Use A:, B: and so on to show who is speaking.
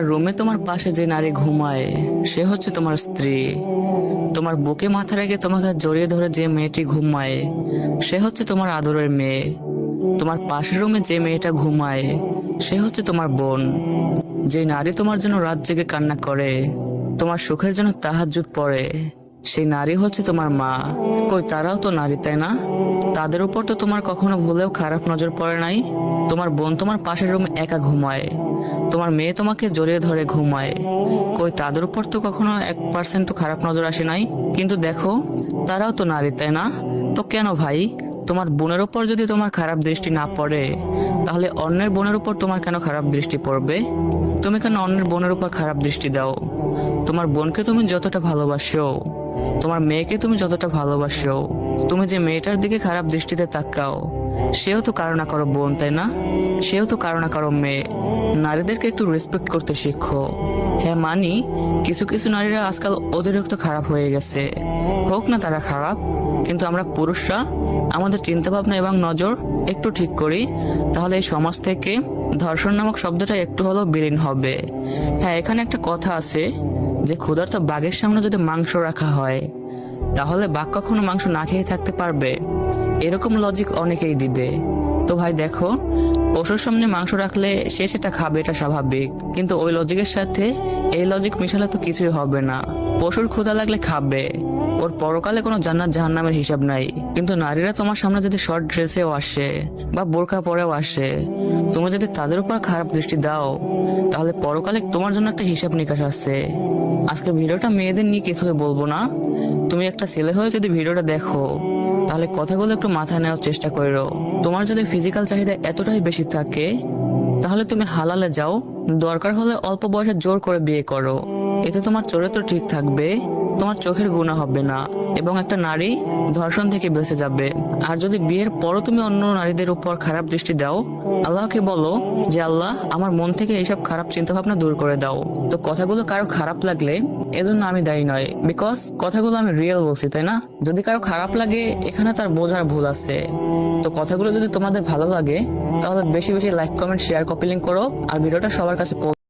A: রুমে তোমার পাশে যে নারী ঘুমায়, সে হচ্ছে তোমার স্ত্রী। তোমার বুকে মাথা রেখে তোমাকে জড়িয়ে ধরে যে মেয়েটি ঘুমায়, সে হচ্ছে তোমার আদরের মেয়ে। তোমার পাশের রুমে যে মেয়েটা ঘুমায়, সে হচ্ছে তোমার বোন। যে নারী তোমার জন্য রাত জেগে কান্না করে, তোমার সুখের জন্য তাহাজুত পড়ে। সেই নারী হচ্ছে তোমার মা। কই, তারাও তো নারী, তাই না? তাদের উপর তো তোমার কখনো ভুলেও খারাপ নজর পড়ে নাই। তোমার বোন তোমার পাশের রুমে একা ঘুমায়। তোমার মেয়ে তোমাকে জড়িয়ে ধরে ঘুমায়। কই, তাদের উপর তো কখনো এক পার্সেন্ট তো খারাপ নজর আসে নাই? কিন্তু দেখো, তারাও তো নারী, তাই না? তো কেন ভাই? তোমার বোনের উপর যদি তোমার খারাপ দৃষ্টি না পড়ে, তাহলে অন্যের বোনের উপর তোমার কেন খারাপ দৃষ্টি পড়বে? তুমি কেন অন্যের বোনের উপর খারাপ দৃষ্টি দাও? তোমার বোনকে তুমি যতটা ভালোবাসো। তোমার মেয়েকে তুমি যতটা ভালোবাসো, তুমি যে মেয়েটার দিকে খারাপ দৃষ্টিতে তাকাও, সেও তো কারও না কারও বোন, তাই না? সেও তো কারও না কারও মেয়ে। নারীদেরকে একটু রেসপেক্ট করতে শিখো। হ্যাঁ মানি, কিছু কিছু নারীরা আজকাল অতিরিক্ত খারাপ হয়ে গেছে। হোক না তারা খারাপ, কিন্তু আমরা পুরুষরা আমাদের চিন্তাভাবনা এবং নজর একটু ঠিক করি, তাহলে এই সমাজ থেকে ধর্ষণ নামক শব্দটা একটু হলেও বিলীন হবে। হ্যাঁ এখানে একটা কথা আছে যে ক্ষুধার্ত বাঘের সামনে যদি মাংস রাখা হয়, তাহলে বাঘ কখনো মাংস না খেয়ে থাকতে পারবে। এরকম লজিক অনেকেই দিবে। তো ভাই দেখো, পশুর সামনে মাংস রাখলে সে সেটা খাবে, এটা স্বাভাবিক। কিন্তু ওই লজিকের সাথে এই লজিক মিশালে তো কিছুই হবে না। পশুর ক্ষুধা লাগলে খাবে। ওর পরকালে কোনো জান্নাত জাহান্নামের হিসাব নাই। কিন্তু নারীরা তোমার সামনে যদি শর্ট ড্রেসেও আসে বা বোরকা পরেও আসে, তুমি যদি তাদের উপর খারাপ দৃষ্টি দাও, তাহলে পরকালে তোমার জন্য একটা হিসাব নিকাশ আছে। আজকে ভিডিওটা মেয়েদের নিয়ে কিছুই বলব না। তুমি একটা ছেলে হয়ে যদি ভিডিওটা দেখো, তাহলে কথাগুলো একটু মাথায় নেওয়ার চেষ্টা করো। তোমার যদি ফিজিক্যাল চাহিদা এতটাই বেশি থাকে, তাহলে তুমি হালালে যাও। দরকার হলে অল্প বয়সে জোর করে বিয়ে করো। এতে তোমার চরিত্র ঠিক থাকবে, তোমার চোখের গুণা হবে না, এবং একটা নারী ধর্ষণ থেকে বেঁচে যাবে। আর যদি বিয়ের পরও তুমি অন্য নারীদের উপর খারাপ দৃষ্টি দাও, আল্লাহকে বলো যে, আল্লাহ, আমার মন থেকে এইসব খারাপ চিন্তা ভাবনা দূর করে দাও। তো কথাগুলো কারও খারাপ লাগলে এজন্য আমি দায়ী নয় বিকজ কথাগুলো আমি রিয়েল বলছি, তাই না? যদি কারও খারাপ লাগে, এখানে তার বোঝার ভুল আছে। তো কথাগুলো যদি তোমাদের ভালো লাগে, তাহলে বেশি বেশি like comment share copy link করো, আর ভিডিওটা সবার কাছে